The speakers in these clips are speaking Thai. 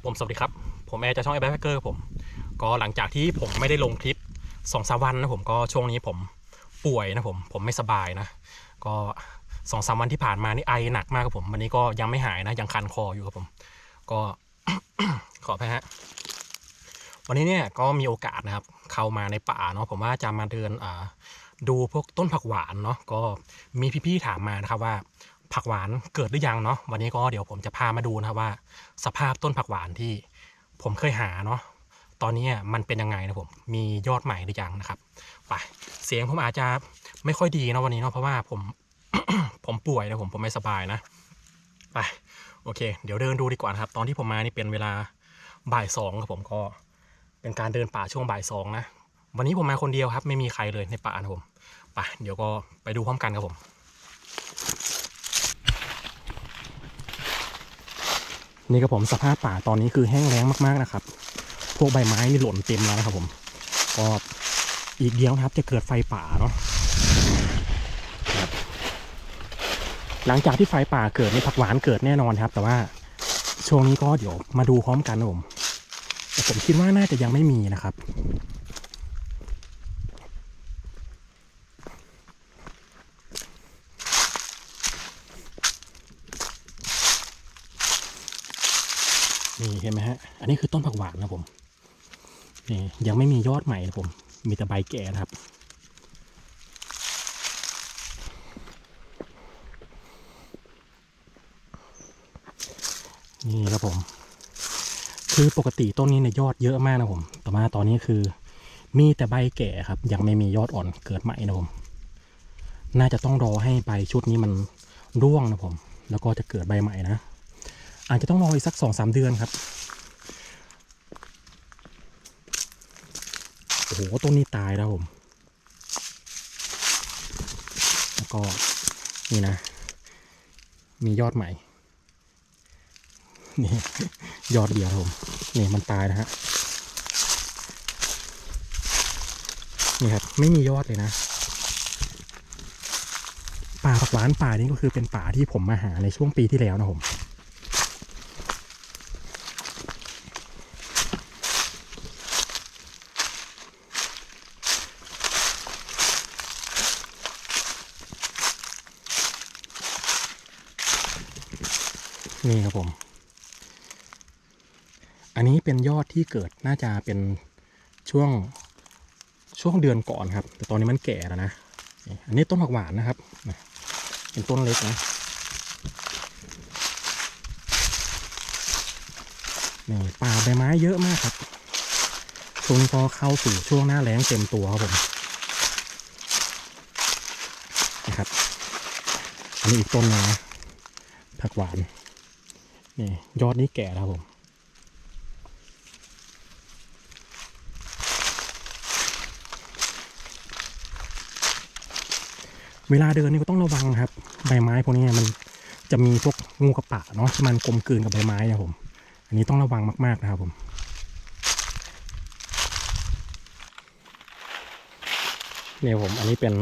ครับผมสวัสดีครับ ผมแอร์จากช่องแอร์แบ็คเกอร์ผม ก็หลังจากที่ผมไม่ได้ลงคลิปสองสามวันนะผมก็ช่วงนี้ผมป่วยนะผมผมไม่สบายนะ ก็สองสามวันที่ผ่านมานี่ไอหนักมากครับผม วันนี้ก็ยังไม่หายนะ ยังคันคออยู่ครับผม ก็ขออภัยฮะวันนี้เนี่ยก็มีโอกาสนะครับ เข้ามาในป่าเนาะผมว่าจะมาเดินอ่าดูพวกต้นผักหวานเนาะก็มีพี่ๆถามมานะครับว่า ผักหวานเกิดหรือยังเนาะวันนี้ก็เดี๋ยวผมจะพามาดูนะครับว่า สภาพต้นผักหวานที่ผมเคยหาเนาะตอนนี้มันเป็นยังไงนะผมมียอดใหม่หรือยังนะครับไปเสียงผมอาจจะไม่ค่อยดีนะวันนี้เนาะเพราะว่าผมผมป่วยนะผมผมไม่สบายนะไปโอเค เดี๋ยวเดินดูดีกว่านะครับ ตอนที่ผมมานี่เป็นเวลาบ่ายสองครับผมก็เป็นการเดินป่าช่วงบ่ายสองนะวันนี้ผมมาคนเดียวครับ ไม่มีใครเลยในป่านะผมไปเดี๋ยวก็ไปดูพร้อมกันครับผม นี่ครับผมสภาพป่าตอนนี้คือแห้งแล้งมากๆนะครับ พวกใบไม้นี่หล่นเต็มแล้วนะครับผมก็อีกเดียวนะครับจะเกิดไฟป่าเนาะหลังจากที่ไฟป่าเกิดในผักหวานเกิดแน่นอนครับ แต่ว่าช่วงนี้ก็เดี๋ยวมาดูพร้อมกันนะผมแต่ผมคิดว่าน่าจะยังไม่มีนะครับ นี่เห็นไหมฮะ อันนี้คือต้นผักหวานนะผมนี่ยังไม่มียอดใหม่นะผม มีแต่ใบแก่นะครับ นี่ครับผม คือปกติต้นนี้เนี่ยยอดเยอะมากนะผมแต่มาตอนนี้คือ มีแต่ใบแก่ครับ ยังไม่มียอดอ่อนเกิดใหม่นะผม น่าจะต้องรอให้ใบชุดนี้มันร่วงนะผม แล้วก็จะเกิดใบใหม่นะ อาจจะต้องรออีกสักสองสามเดือนครับ โอ้โหต้นนี้ตายแล้วผม แล้วก็นี่นะ มียอดใหม่ นี่ ยอดเดียวผม นี่มันตายนะฮะ นี่ครับ ไม่มียอดเลยนะ ป่าผักหวานป่านี้ก็คือเป็นป่าที่ผมมาหาในช่วงปีที่แล้วนะผม นี่ครับผม อันนี้เป็นยอดที่เกิดน่าจะเป็นช่วงช่วงเดือนก่อนครับ แต่ตอนนี้มันแก่แล้วนะ อันนี้ต้นผักหวานนะครับ เป็นต้นเล็กนะ นี่ป่าใบไม้เยอะมากครับช่วงนี้ก็เข้าสู่ช่วงหน้าแล้งเต็มตัวครับผม นะครับ อันนี้อีกต้นหนึงนะผักหวาน นี่ยอดนี้แก่แล้วครับผม เวลาเดินนี่ก็ต้องระวังครับ ใบไม้พวกนี้มันจะมีพวกงูกระปะเนาะที่มันกลมกลืนกับใบไม้นะครับผม อันนี้ต้องระวังมาก ๆ นะครับผมเนี่ยผมอันนี้เป็น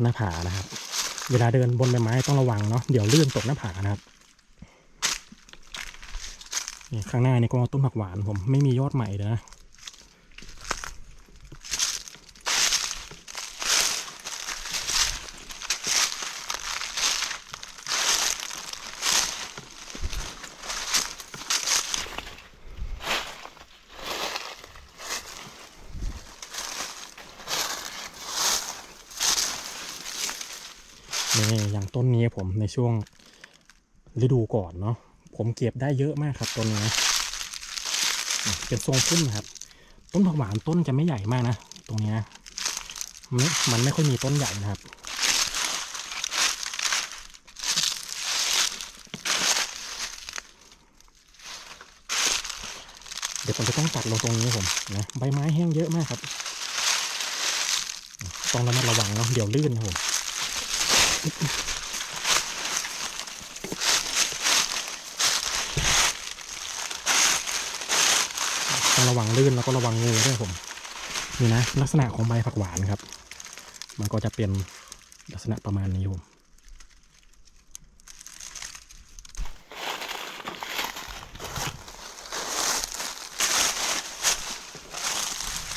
หน้าผานะครับ เวลาเดินบนใบไม้ต้องระวังเนาะเดี๋ยวลื่นตกหน้าผานะครับ นี่ข้างหน้านี่ก็ต้นผักหวานผมไม่มียอดใหม่เลยนะนี่อย่างต้นนี้ผมในช่วงฤดูก่อนเนาะ ผมเก็บได้เยอะมากครับต้นนี้เป็นทรงพุ่มครับ ต้นผักหวานต้นจะไม่ใหญ่มากนะ ตรงนี้นะม,มันไม่ค่อยมีต้นใหญ่นะครับเดี๋ยวผมจะต้องตัดลงตรงนี้ผมนะใบไม้แห้งเยอะมากครับ ต้องระมัดระวังเนาะเดี๋ยวลื่นนะผม องระวังลื่นแล้วก็ระวังงูด้วยผมนี่นะลักษณะของใบผักหวานครับ มันก็จะเป็นลักษณะประมาณนี้ผม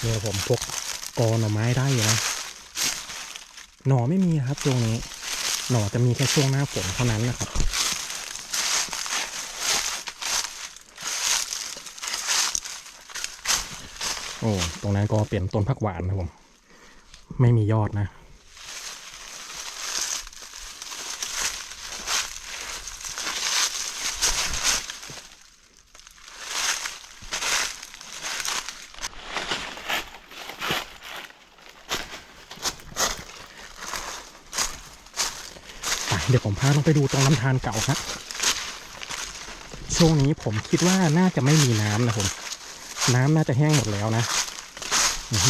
เนี่ยผมพกกอหน่อไม้ได้อยู่นะหน่อไม่มีครับตรงนี้ หน่อจะมีแค่ช่วงหน้าฝนเท่านั้นนะครับ อ้ตรงนั้นก็เปลี่ยนต้นผักหวานนะผม ไม่มียอดนะ เดี๋ยวผมพาลงไปดูตรงลำธารเก่าครับ ช่วงนี้ผมคิดว่าน่าจะไม่มีน้ำนะผม น้ำน่าจะแห้งหมดแล้วนะ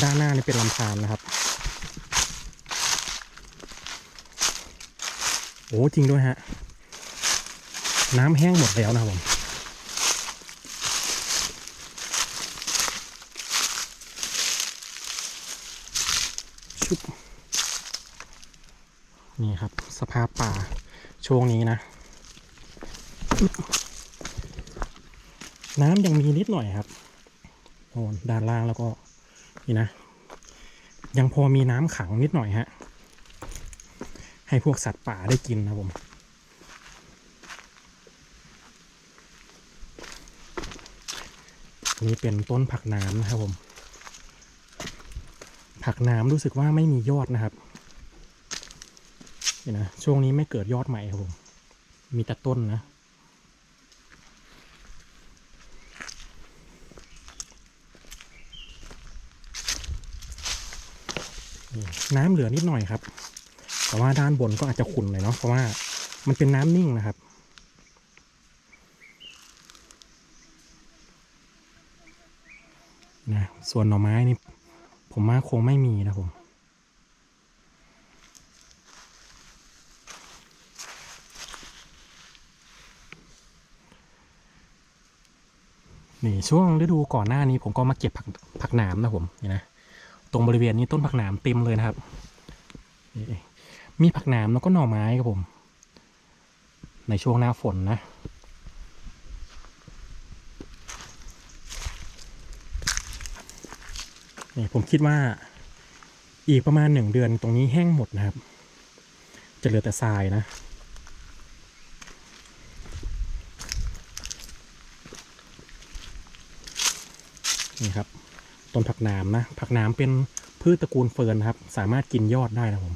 ด้านหน้านี่เป็นลำธารนะครับ โอ้จริงด้วยฮะ น้ำแห้งหมดแล้วนะครับผมชุบนี่ครับ สภาพป่าช่วงนี้นะ น้ำยังมีนิดหน่อยครับ ด้านล่างแล้วก็นี่นะ ยังพอมีน้ำขังนิดหน่อยฮะ ให้พวกสัตว์ป่าได้กินนะผมนี่เป็นต้นผักน้ำนะครับผม ผักน้ำรู้สึกว่าไม่มียอดนะครับนี่นะช่วงนี้ไม่เกิดยอดใหม่ครับผม มีแต่ต้นนะ นี่น้ำเหลือนิดหน่อยครับ แต่ว่าด้านบนก็อาจจะขุ่นหน่อยเนาะเพราะว่ามันเป็นน้ำนิ่งนะครับ นะส่วนหน่อไม้นี่ผมว่าคงไม่มีนะผมนี่ช่วงฤดูก่อนหน้านี้ผมก็มาเก็บผักผักหนามนะผมนี่นะ ตรงบริเวณนี้ต้นผักหนามเต็มเลยนะครับ มีผักหนามแล้วก็หน่อไม้ครับผม ในช่วงหน้าฝนนะนี่ผมคิดว่าอีกประมาณหนึ่งเดือนตรงนี้แห้งหมดนะครับ จะเหลือแต่ทรายนะ นี่ครับ ต้นผักหนามนะผักหนามเป็นพืชตระกูลเฟิร์นครับ สามารถกินยอดได้นะผม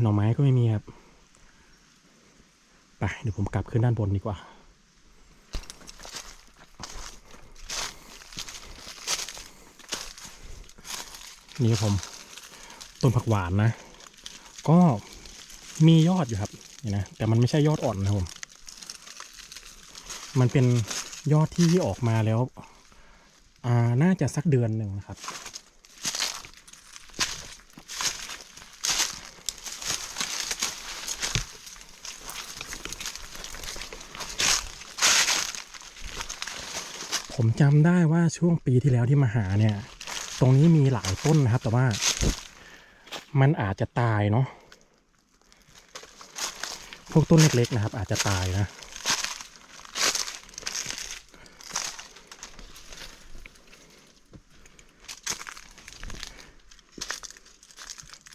หน่อไม้ก็ไม่มีครับ ไปเดี๋ยวผมกลับขึ้นด้านบนดีกว่า นี่ครับผม ต้นผักหวานนะ ก็มียอดอยู่ครับนี่นะแต่มันไม่ใช่ยอดอ่อนนะครับผม มันเป็นยอดที่ออกมาแล้ว อ่า น่าจะสักเดือนหนึ่งนะครับ จำได้ว่าช่วงปีที่แล้วที่มาหาเนี่ย ตรงนี้มีหลายต้นนะครับ แต่ว่ามันอาจจะตายเนาะพวกต้นเล็กๆนะครับ อาจจะตายนะ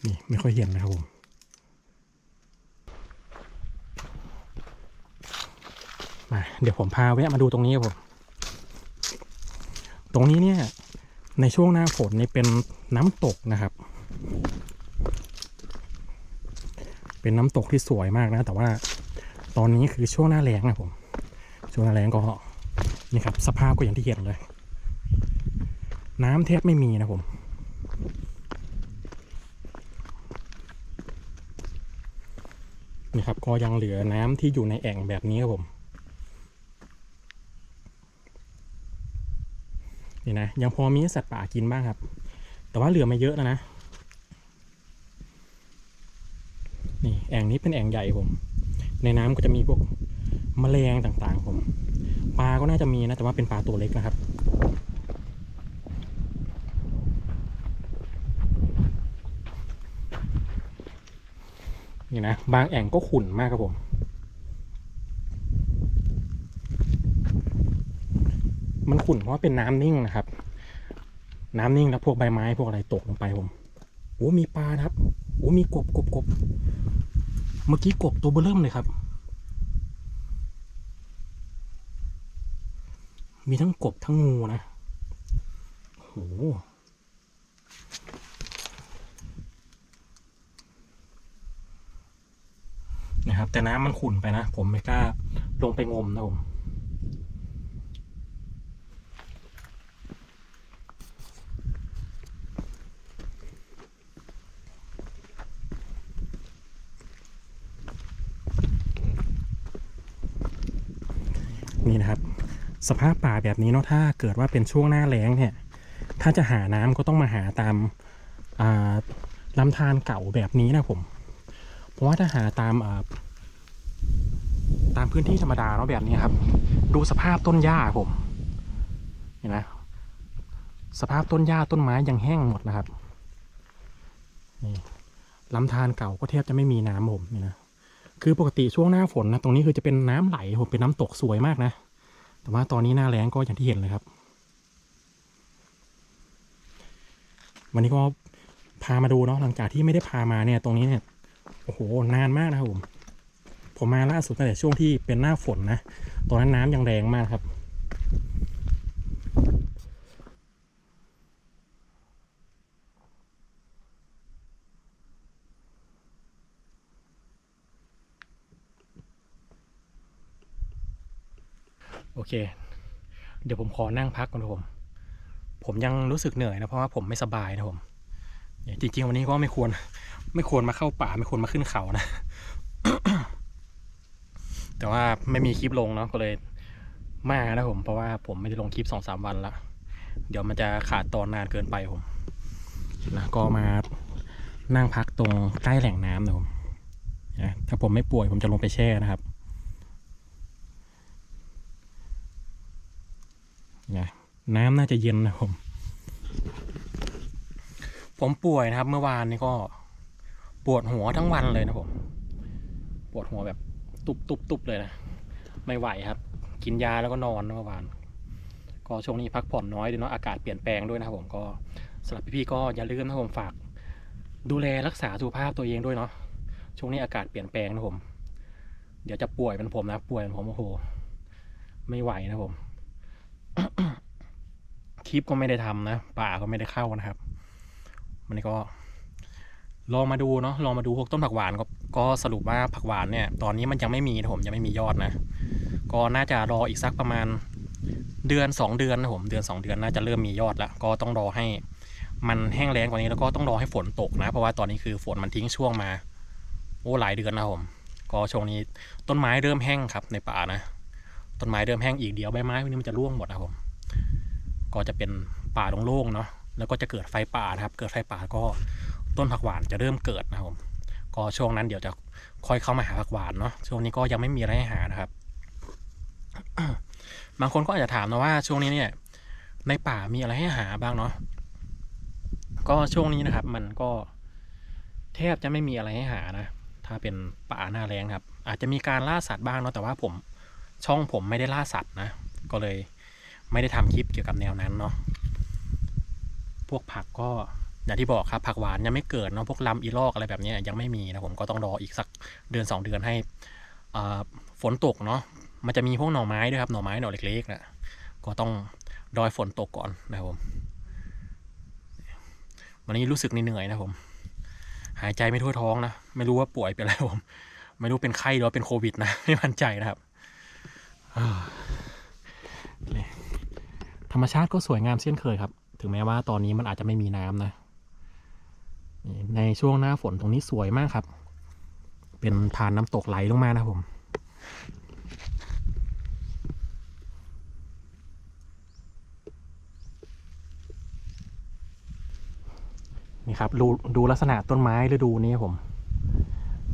นี่ไม่ค่อยเห็นนะครับผมมาเดี๋ยวผมพาแวะมาดูตรงนี้ครับผม ตรงนี้เนี่ยในช่วงหน้าฝนนี่เป็นน้ำตกนะครับ เป็นน้ำตกที่สวยมากนะ แต่ว่าตอนนี้คือช่วงหน้าแล้งนะผม ช่วงหน้าแล้งก็นี่ครับสภาพก็อย่างที่เห็นเลย น้ำแทบไม่มีนะผมนี่ครับก็ยังเหลือน้ำที่อยู่ในแอ่งแบบนี้ครับผม นี่นะยังพอมีสัตว์ป่ากินบ้างครับ แต่ว่าเหลือไม่เยอะแล้วนะนี่แอ่งนี้เป็นแอ่งใหญ่ผม ในน้ำก็จะมีพวกแมลงต่างๆ ผมปลาก็น่าจะมีนะแต่ว่าเป็นปลาตัวเล็กนะครับนี่นะบางแอ่งก็ขุ่นมากครับผม มันขุ่นเพราะเป็นน้ำนิ่งนะครับ น้ำนิ่งแล้วพวกใบไม้พวกอะไรตกลงไปผมโอ้มีปลาครับโอ้มีกบกบกบเมื่อกี้กบตัวเบื้อเริ่มเลยครับ มีทั้งกบทั้งงูนะโหนะครับ แต่น้ำมันขุ่นไปนะ ผมไม่กล้าลงไปงมนะผม นี่นะครับ สภาพป่าแบบนี้เนาะถ้าเกิดว่าเป็นช่วงหน้าแล้งเนี่ย ถ้าจะหาน้ำก็ต้องมาหาตามาลำธารเก่าแบบนี้นะผม เพราะว่าถ้าหาตามาตามพื้นที่ธรรมดาเนาะแบบนี้ครับ ดูสภาพต้นหญ้าผมเห็นไหมสภาพต้นหญ้าต้นไม้ยังแห้งหมดนะครับนี่ลำธารเก่าก็แทบจะไม่มีน้ำผมนี่นะคือปกติช่วงหน้าฝนนะตรงนี้คือจะเป็นน้ำไหลผมเป็นน้ำตกสวยมากนะ แต่ว่าตอนนี้หน้าแรงก็อย่างที่เห็นเลยครับ วันนี้ก็พามาดูเนาะหลังจากที่ไม่ได้พามาเนี่ยตรงนี้เนี่ยโอ้โหนานมากนะครับผมผมมาล่าสุดตั้งแต่ช่วงที่เป็นหน้าฝนนะ ตอนนั้นน้ำยังแรงมากครับ โอเค เดี๋ยวผมขอนั่งพักก่อนนะผม ผมยังรู้สึกเหนื่อยนะเพราะว่าผมไม่สบายนะผมจริงๆวันนี้ก็ไม่ควร ไม่ควรมาเข้าป่าไม่ควรมาขึ้นเขานะ แต่ว่าไม่มีคลิปลงเนาะก็เลยมานะผมเพราะว่าผมไม่ได้ลงคลิปสองสามวันละเดี๋ยวมันจะขาดตอนนานเกินไปผมนะก็มานั่งพักตรงใกล้แหล่งน้ำนะผมนะถ้าผมไม่ป่วยผมจะลงไปแช่นะครับ นะน้ำน่าจะเย็นนะผม ผมป่วยนะครับ เมื่อวานนี้ก็ปวดหัวทั้งวันเลยนะผม ปวดหัวแบบตุบตุบตุบเลยนะ ไม่ไหวครับ กินยาแล้วก็นอนเมื่อวาน ก็ช่วงนี้พักผ่อนน้อยด้วยเนาะอากาศเปลี่ยนแปลงด้วยนะครับผมก็สำหรับพี่ๆก็อย่าลืมนะผมฝากดูแลรักษาสุขภาพตัวเองด้วยเนาะช่วงนี้อากาศเปลี่ยนแปลงนะผม เดี๋ยวจะป่วยเป็นผมนะป่วยเป็นผมโอ้โห ไม่ไหวนะผม คลิปก็ไม่ได้ทำนะป่าก็ไม่ได้เข้านะครับ มันก็ ลองมาดูเนาะลองมาดูพวกต้นผักหวานก็ก็สรุปว่าผักหวานเนี่ย ตอนนี้มันยังไม่มีนะผมยังไม่มียอดนะ ก็น่าจะรออีกสักประมาณเดือนสองเดือนนะผมเดือนสองเดือนน่าจะเริ่มมียอดแล้วก็ต้องรอให้มันแห้งแล้งกว่านี้แล้วก็ต้องรอให้ฝนตกนะ เพราะว่าตอนนี้คือฝนมันทิ้งช่วงมาโอ้หลายเดือนนะผม ก็ช่วงนี้ต้นไม้เริ่มแห้งครับในป่านะ ต้นไม้เริ่มแห้งอีกเดี๋ยวใบไม้พวกนี้มันจะร่วงหมดนะครับผมก็จะเป็นป่าโล่งๆเนาะแล้วก็จะเกิดไฟป่านะครับ เกิดไฟป่าก็ต้นผักหวานจะเริ่มเกิดนะครับผมก็ช่วงนั้นเดี๋ยวจะค่อยเข้ามาหาผักหวานเนาะช่วงนี้ก็ยังไม่มีอะไรให้หานะครับ บางคนก็อาจจะถามนะว่าช่วงนี้เนี่ย ในป่ามีอะไรให้หาบ้างเนาะก็ช่วงนี้นะครับ มันก็แทบจะไม่มีอะไรให้หานะ ถ้าเป็นป่าหน้าแรงครับ อาจจะมีการล่าสัตว์บ้างเนาะแต่ว่าผม ช่องผมไม่ได้ล่าสัตว์นะ ก็เลยไม่ได้ทำคลิปเกี่ยวกับแนวนั้นเนาะพวกผักก็อย่างที่บอกครับผักหวานยังไม่เกิดเนาะพวกลำอีลอกอะไรแบบนี้ยังไม่มีนะผมก็ต้องรออีกสักเดือนสองเดือนให้ฝนตกเนาะมันจะมีพวกหน่อไม้ด้วยครับหน่อไม้หน่อเล็กๆนะก็ต้องรอให้ฝนตกก่อนนะครับผมวันนี้รู้สึกเหนื่อยนะผม หายใจไม่ทั่วท้องนะ ไม่รู้ว่าป่วยเป็นอะไรผม ไม่รู้เป็นไข้หรือเป็นโควิดนะ ไม่มั่นใจนะครับ ธรรมชาติก็สวยงามเช่นเคยครับ ถึงแม้ว่าตอนนี้มันอาจจะไม่มีน้ำนะ ในช่วงหน้าฝนตรงนี้สวยมากครับ เป็นทานน้ำตกไหลลงมานะผมนี่ครับดูดูลักษณะต้นไม้ฤดูนี้ผม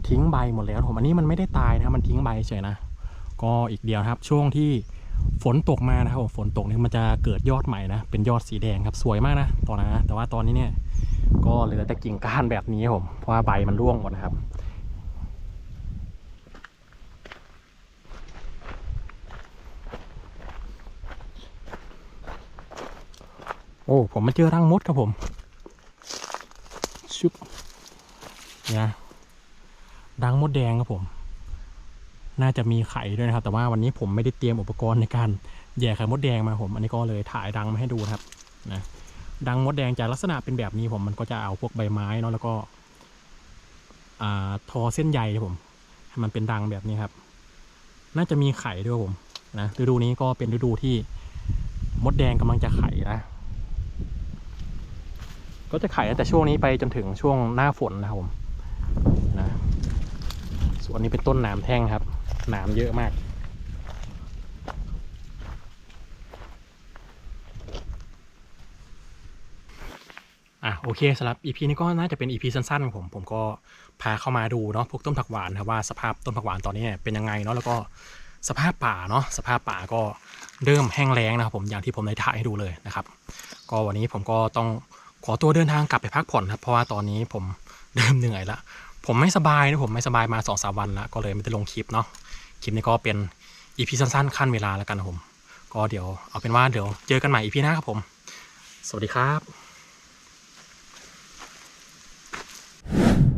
ทิ้งใบหมดแล้วผมอันนี้มันไม่ได้ตายนะมันทิ้งใบเฉยนะ ก็อีกเดียวครับช่วงที่ฝนตกมานะครับฝนตกเนี่ยมันจะเกิดยอดใหม่นะเป็นยอดสีแดงครับสวยมากนะตอนนั้นนะแต่ว่าตอนนี้เนี่ยก็เหลือแต่กิ่งก้านแบบนี้ครับผมเพราะว่าใบมันร่วงหมดนะครับโอ้ผมมาเจอรังมดครับผมชุบเนี่ยรังมดแดงครับผม น่าจะมีไข่ด้วยนะครับ แต่ว่าวันนี้ผมไม่ได้เตรียมอุปกรณ์ในการแย่ไข่มดแดงมาผม อันนี้ก็เลยถ่ายรังมาให้ดูครับนะรังมดแดงจะลักษณะเป็นแบบนี้ผมมันก็จะเอาพวกใบไม้เนาะแล้วก็อ่าทอเส้นใยผมให้มันเป็นรังแบบนี้ครับ น่าจะมีไข่ด้วยผมนะฤดูนี้ก็เป็นฤดูที่มดแดงกำลังจะไข่นะ ก็จะไข่ตั้งแต่ช่วงนี้ไปจนถึงช่วงหน้าฝนนะครับผมนะส่วนนี้เป็นต้นหนามแท่งครับ หนามเยอะมาก อะโอเคสำหรับ EP นี้ก็น่าจะเป็น EP สั้นๆของผม ผมก็พาเข้ามาดูเนาะพวกต้นผักหวานครับว่าสภาพต้นผักหวานตอนนี้เนี่ยเป็นยังไงเนาะแล้วก็สภาพป่าเนาะสภาพป่าก็เริ่มแห้งแล้งนะครับผมอย่างที่ผมได้ถ่ายให้ดูเลยนะครับ ก็วันนี้ผมก็ต้องขอตัวเดินทางกลับไปพักผ่อนครับเพราะว่าตอนนี้ผมเริ่มเหนื่อยละผมไม่สบายนะผมไม่สบายมาสองสามวันละก็เลยไม่ได้ลงคลิปเนาะ คลิปนี้ก็เป็นอีพีสั้นๆขั้นเวลาแล้วกันผม ก็เดี๋ยวเอาเป็นว่าเดี๋ยวเจอกันใหม่อีพีหน้าครับผม สวัสดีครับ